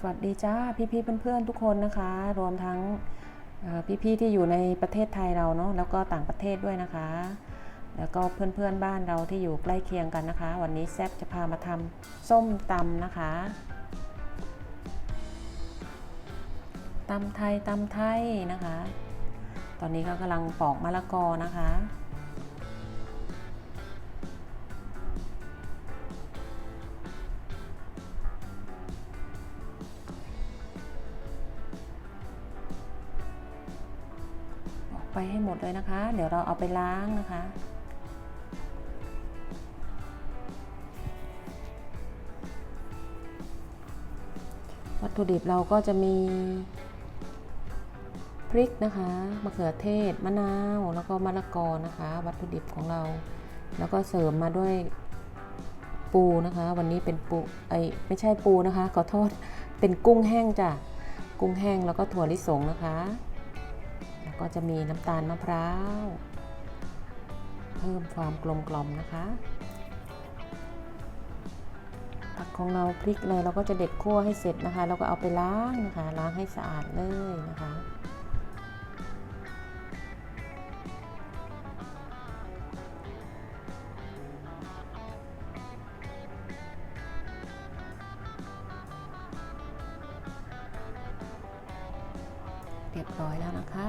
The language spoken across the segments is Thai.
สวัสดีจ้าพี่ๆเพื่อนๆทุกคนนะคะ รวมทั้งเอ่พี่ๆที่อยู่ในประเทศไทยเราเนาะแล้วก็ต่างประเทศด้วยนะคะ แล้วก็เพื่อนๆบ้านเราที่อยู่ใกล้เคียงกันนะคะ วันนี้แซบจะพามาทำส้มตำนะคะตำไทยตำไทยนะคะ ตอนนี้ก็กำลังปอกมะละกอนะคะ ไปให้หมดเลยนะคะ เดี๋ยวเราเอาไปล้างนะคะ วัตถุดิบเราก็จะมี พริกนะคะมะเขือเทศมะนาวแล้วก็มะละกอนะคะ วัตถุดิบของเรา แล้วก็เสริมมาด้วยปูนะคะ วันนี้เป็นปูไอไม่ใช่ปูนะคะขอโทษเป็นกุ้งแห้งจ้ะกุ้งแห้งแล้วก็ถั่วลิสงนะคะ ก็จะมีน้ำตาลมะพร้าว เพิ่มความกลมกล่อมนะคะผักของเราพริกอะไรเราก็จะเด็ดคั่วให้เสร็จนะคะ แล้วก็เอาไปล้างนะคะ ล้างให้สะอาดเลยนะคะ รียบร้อยแล้วนะคะ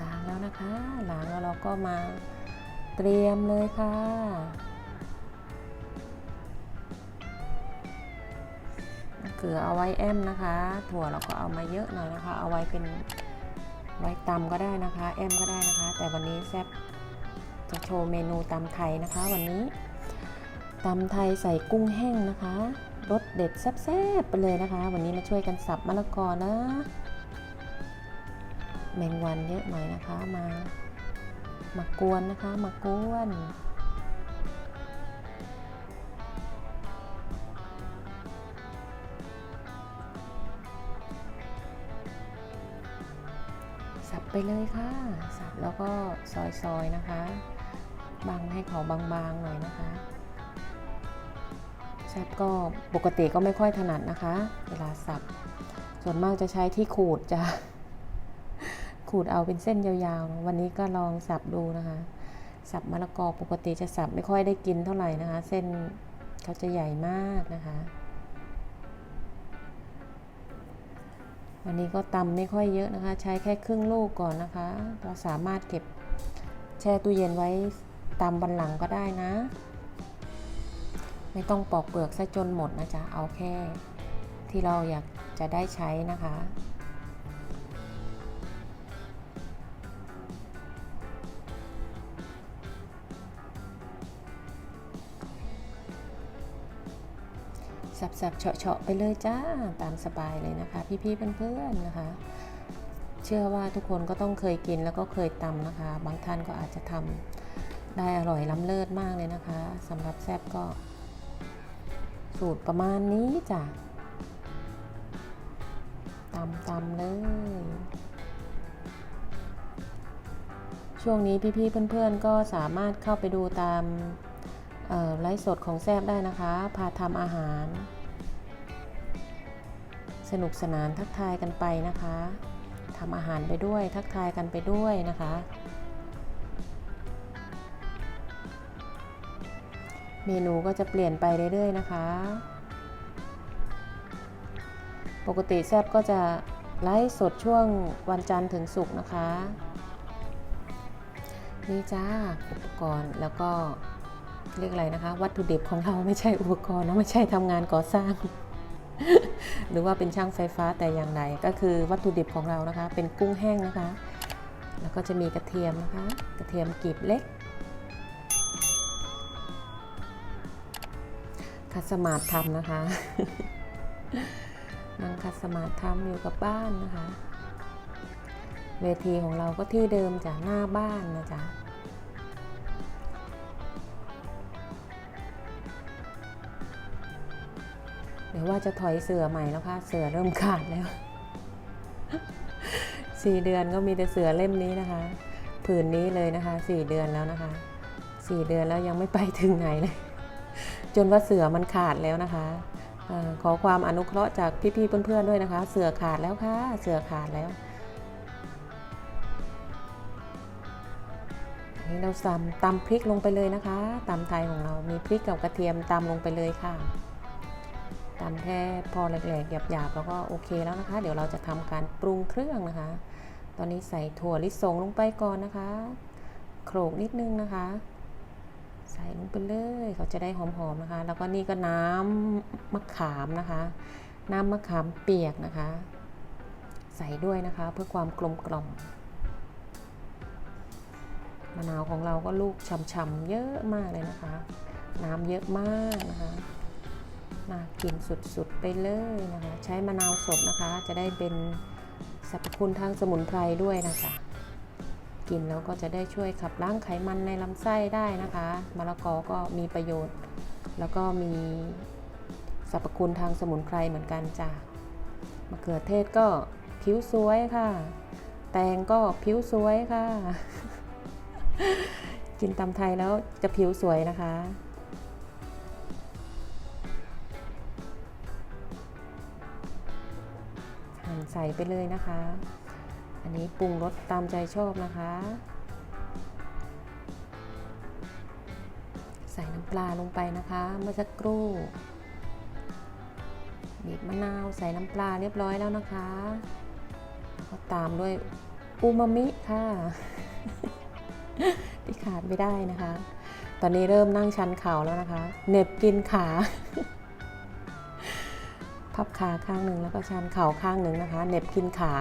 ล้างแล้วนะคะ ล้างแล้วเราก็มาเตรียมเลยค่ะเกลือเอาไว้แอมนะคะ ถั่วเราก็เอามาเยอะหน่อยนะคะ เอาไว้เป็นไว้ตำก็ได้นะคะ แอมก็ได้นะคะ แต่วันนี้แซบจะโชว์เมนูตำไทยนะคะวันนี้ ตำไทยใส่กุ้งแห้งนะคะรสเด็ดแซ่บๆไปเลยนะคะ วันนี้มาช่วยกันสับมะละกอนะ แมงวันเยอะหน่อยนะคะมามากวนนะคะมากวนสับไปเลยค่ะ สับแล้วก็ซอยๆนะคะบังให้เขาบางๆหน่อยนะคะ แซบก็ปกติก็ไม่ค่อยถนัดนะคะ เวลาสับ ส่วนมากจะใช้ที่ขูดจะขูดเอาเป็นเส้นยาวๆ วันนี้ก็ลองสับดูนะคะ สับมะละกอปกติจะสับไม่ค่อยได้กินเท่าไหร่นะคะ เส้นเขาจะใหญ่มากนะคะ วันนี้ก็ตำไม่ค่อยเยอะนะคะ ใช้แค่ครึ่งลูกก่อนนะคะ เราสามารถเก็บแช่ตู้เย็นไว้ตำบันหลังก็ได้นะ ไม่ต้องปอกเปลือกซะจนหมดนะจ๊ะ เอาแค่ที่เราอยากจะได้ใช้นะคะ สับๆเฉาะๆไปเลยจ้า ตามสบายเลยนะคะ พี่ๆเพื่อนๆนะคะ เชื่อว่าทุกคนก็ต้องเคยกินแล้วก็เคยตำนะคะ บางท่านก็อาจจะทำได้อร่อยล้ำเลิศมากเลยนะคะสำหรับแซบก็ สูตรประมาณนี้จ้ะตำตำเลย ช่วงนี้พี่ๆเพื่อนๆก็สามารถเข้าไปดูตามไลฟ์สดของแซบได้นะคะ พาทำอาหาร สนุกสนานทักทายกันไปนะคะทำอาหารไปด้วยทักทายกันไปด้วยนะคะ เมนูก็จะเปลี่ยนไปเรื่อยๆนะคะ ปกติแซบก็จะไลฟ์สดช่วงวันจันทร์ถึงศุกร์นะคะ นี่จ้าอุปกรณ์แล้วก็เรียกอะไรนะคะ วัตถุดิบของเราไม่ใช่อุปกรณ์นะไม่ใช่ทำงานก่อสร้าง หรือว่าเป็นช่างไฟฟ้าแต่อย่างใดก็คือวัตถุดิบของเรานะคะ เป็นกุ้งแห้งนะคะ แล้วก็จะมีกระเทียมนะคะ กระเทียมกลีบเล็ก คัสมาธิทำนะคะนั่งคัสมาธิทำอยู่กับบ้านนะคะ เวทีของเราก็ที่เดิมจ้ะหน้าบ้านนะจ๊ะเดี๋ยวว่าจะถอยเสือใหม่แล้วค่ะ เสือเริ่มขาดแล้วสี่เดือนก็มีแต่เสือเล่มนี้นะคะ ผืนนี้เลยนะคะสี่เดือนแล้วนะคะสี่เดือนแล้วยังไม่ไปถึงไหนเลย จนว่าเสือมันขาดแล้วนะคะอขอความอนุเคราะห์จากพี่ๆเพื่อนๆด้วยนะคะ เสือขาดแล้วค่ะ เสือขาดแล้วนนี้เราตำตำพริกลงไปเลยนะคะตำไทยของเรา มีพริกกับกระเทียมตำลงไปเลยค่ะตำแค่พอแหลกๆหยาบๆแล้วก็โอเคแล้วนะคะ เดี๋ยวเราจะทำการปรุงเครื่องนะคะ ตอนนี้ใส่ถั่วลิสงลงไปก่อนนะคะ โขลกนิดนึงนะคะ ใส่ลงไปเลยเขาจะได้หอมๆนะคะ แล้วก็นี่ก็น้ำมะขามนะคะ น้ำมะขามเปียกนะคะ ใส่ด้วยนะคะเพื่อความกลมกล่อมมะนาวของเราก็ลูกช่ำๆเยอะมากเลยนะคะ น้ำเยอะมากนะคะน่ากินสุดๆไปเลยนะคะ ใช้มะนาวสดนะคะ จะได้เป็นสรรพคุณทางสมุนไพรด้วยนะคะ กินแล้วก็จะได้ช่วยขับล้างไขมันในลำไส้ได้นะคะมะละกอก็มีประโยชน์ แล้วก็มีสรรพคุณทางสมุนไพรเหมือนกันจ้ะมะเขือเทศก็ผิวสวยค่ะ แตงก็ผิวสวยค่ะ กินตำไทยแล้วจะผิวสวยนะคะหั่นใส่ไปเลยนะคะ อันนี้ปรุงรสตามใจชอบนะคะ ใส่น้ำปลาลงไปนะคะ เมื่อสักครู่บีบมะนาวใส่น้ำปลาเรียบร้อยแล้วนะคะก็ตามด้วยอูมามิค่ะ ที่ขาดไม่ได้นะคะ ตอนนี้เริ่มนั่งชันเข่าแล้วนะคะเน็บกินขาพับขาข้างหนึ่งแล้วก็ชันเข่าข้างหนึ่งนะคะเน็บกินขา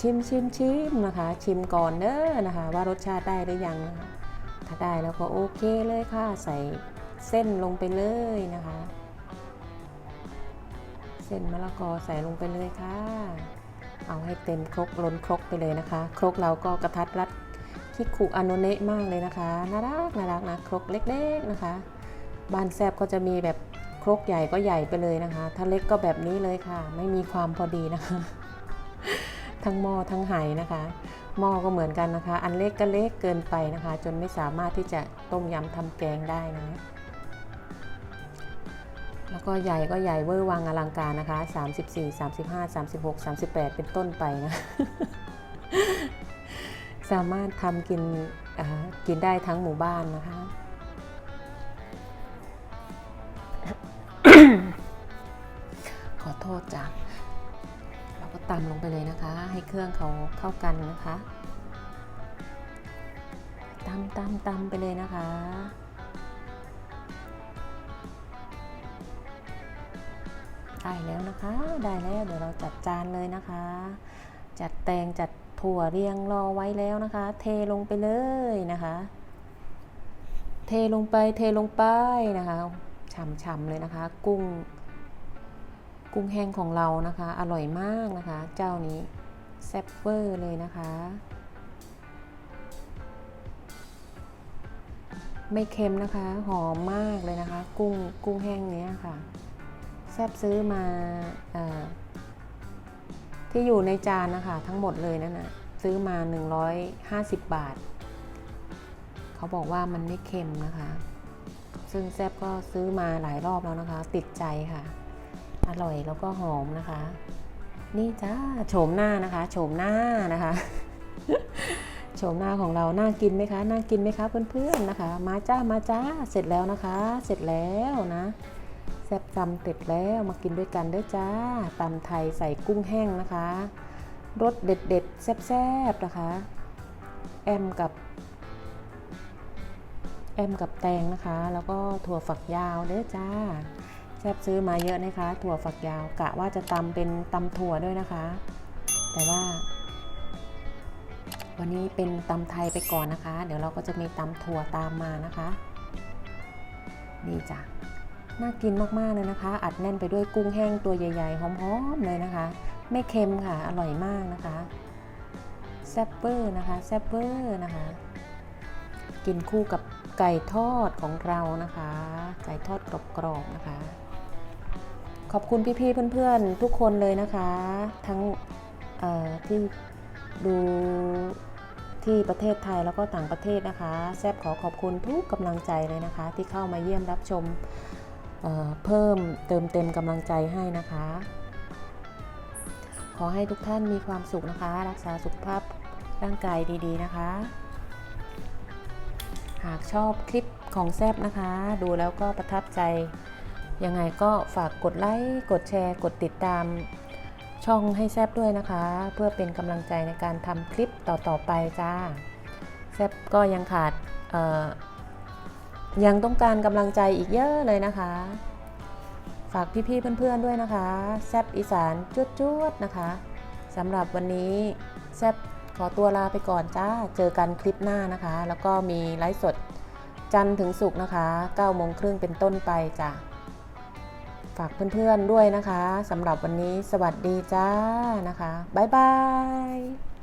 ชิมชิมชิมนะคะ ชิมก่อนเด้อนะคะ ว่ารสชาติได้หรือยังนะคะถ้าได้แล้วก็โอเคเลยค่ะ ใส่เส้นลงไปเลยนะคะ เส้นมะละกอใส่ลงไปเลยค่ะ เอาให้เต็มครกล้นครกไปเลยนะคะ ครกเราก็กระทัดรัดคิคุอโนเนะมากเลยนะคะน่ารักน่ารักนะครกเล็กๆนะคะ บ้านแซบก็จะมีแบบครกใหญ่ก็ใหญ่ไปเลยนะคะ ถ้าเล็กก็แบบนี้เลยค่ะ ไม่มีความพอดีนะคะ ทั้งหม้อทั้งไหนะคะหม้อก็เหมือนกันนะคะ อันเล็กก็เล็กเกินไปนะคะ จนไม่สามารถที่จะต้มยำทำแกงได้นะ แล้วก็ใหญ่ก็ใหญ่เวอร์วังอลังการนะคะ 34 35 36 38 เป็นต้นไปนะ สามารถทำกินกินได้ทั้งหมู่บ้านนะคะขอโทษจ้ะ เราก็ตำลงไปเลยนะคะ ให้เครื่องเขาเข้ากันนะคะตำตำตำไปเลยนะคะ ได้แล้วนะคะ ได้แล้วเดี๋ยวเราจัดจานเลยนะคะ จัดแตงจัดถั่วเรียงรอไว้แล้วนะคะ เทลงไปเลยนะคะ เทลงไปเทลงไปนะคะฉ่ำๆเลยนะคะ กุ้ง กุ้งแห้งของเรานะคะ อร่อยมากนะคะ เจ้านี้แซ่บเวอร์เลยนะคะ ไม่เค็มนะคะ หอมมากเลยนะคะ กุ้งกุ้งแห้งเนี้ยค่ะ แซบซื้อมาอที่อยู่ในจานนะคะ ทั้งหมดเลยนั่นนะซื้อมา 150 บาท เขาบอกว่ามันไม่เค็มนะคะ ซึ่งแซบก็ซื้อมาหลายรอบแล้วนะคะ ติดใจค่ะ อร่อยแล้วก็หอมนะคะ นี่จ้าโฉมหน้านะคะโฉมหน้านะคะโฉมหน้าของเราน่ากินไหมคะน่ากินไหมคะเพื่อนๆนะคะ มาจ้ามาจ้าเสร็จแล้วนะคะ เสร็จแล้วนะแซ่บตำเสร็จแล้วมากินด้วยกันเด้อจ้าตำไทยใส่กุ้งแห้งนะคะรสเด็ดเด็ดๆแซ่บๆนะคะ แอมกับ แอมกับแตงนะคะ แล้วก็ถั่วฝักยาวเด้อจ้า แซบซื้อมาเยอะนะคะ ถั่วฝักยาวกะว่าจะตำเป็นตำถั่วด้วยนะคะ แต่ว่า วันนี้เป็นตำไทยไปก่อนนะคะ เดี๋ยวเราก็จะมีตำถั่วตามมานะคะนี่จ้ะน่ากินมากๆเลยนะคะ อัดแน่นไปด้วยกุ้งแห้งตัวใหญ่ ๆ หอมๆเลยนะคะ ไม่เค็มค่ะ อร่อยมากนะคะแซ่บเบอร์นะคะแซ่บเบอร์นะคะ กินคู่กับไก่ทอดของเรานะคะ ไก่ทอดกรอบๆนะคะ ขอบคุณพี่ๆเพื่อนๆ ทุกคนเลยนะคะ ทั้งที่ดูที่ประเทศไทยแล้วก็ต่างประเทศนะคะ แซบขอขอบคุณทุกกำลังใจเลยนะคะ ที่เข้ามาเยี่ยมรับชมเเพิ่มเติมเต็มกำลังใจให้นะคะ ขอให้ทุกท่านมีความสุขนะคะ รักษาสุขภาพร่างกายดีๆนะคะ หากชอบคลิปของแซบนะคะ ดูแล้วก็ประทับใจ ยังไงก็ฝากกดไลค์ กดแชร์ กดติดตามช่องให้แซบด้วยนะคะ เพื่อเป็นกำลังใจในการทำคลิปต่อๆไปจ้า แซบก็ยังขาดยังต้องการกำลังใจอีกเยอะเลยนะคะ ฝากพี่ๆเพื่อนๆด้วยนะคะ แซบอีสานจวดๆนะคะสำหรับวันนี้แซบขอตัวลาไปก่อนจ้า เจอกันคลิปหน้านะคะ แล้วก็มีไลฟ์สดจันทร์ถึงศุกร์นะคะ9โมงครึ่งเป็นต้นไปจ้ะ ฝากเพื่อนๆด้วยนะคะสำหรับวันนี้สวัสดีจ้านะคะ บ๊ายบาย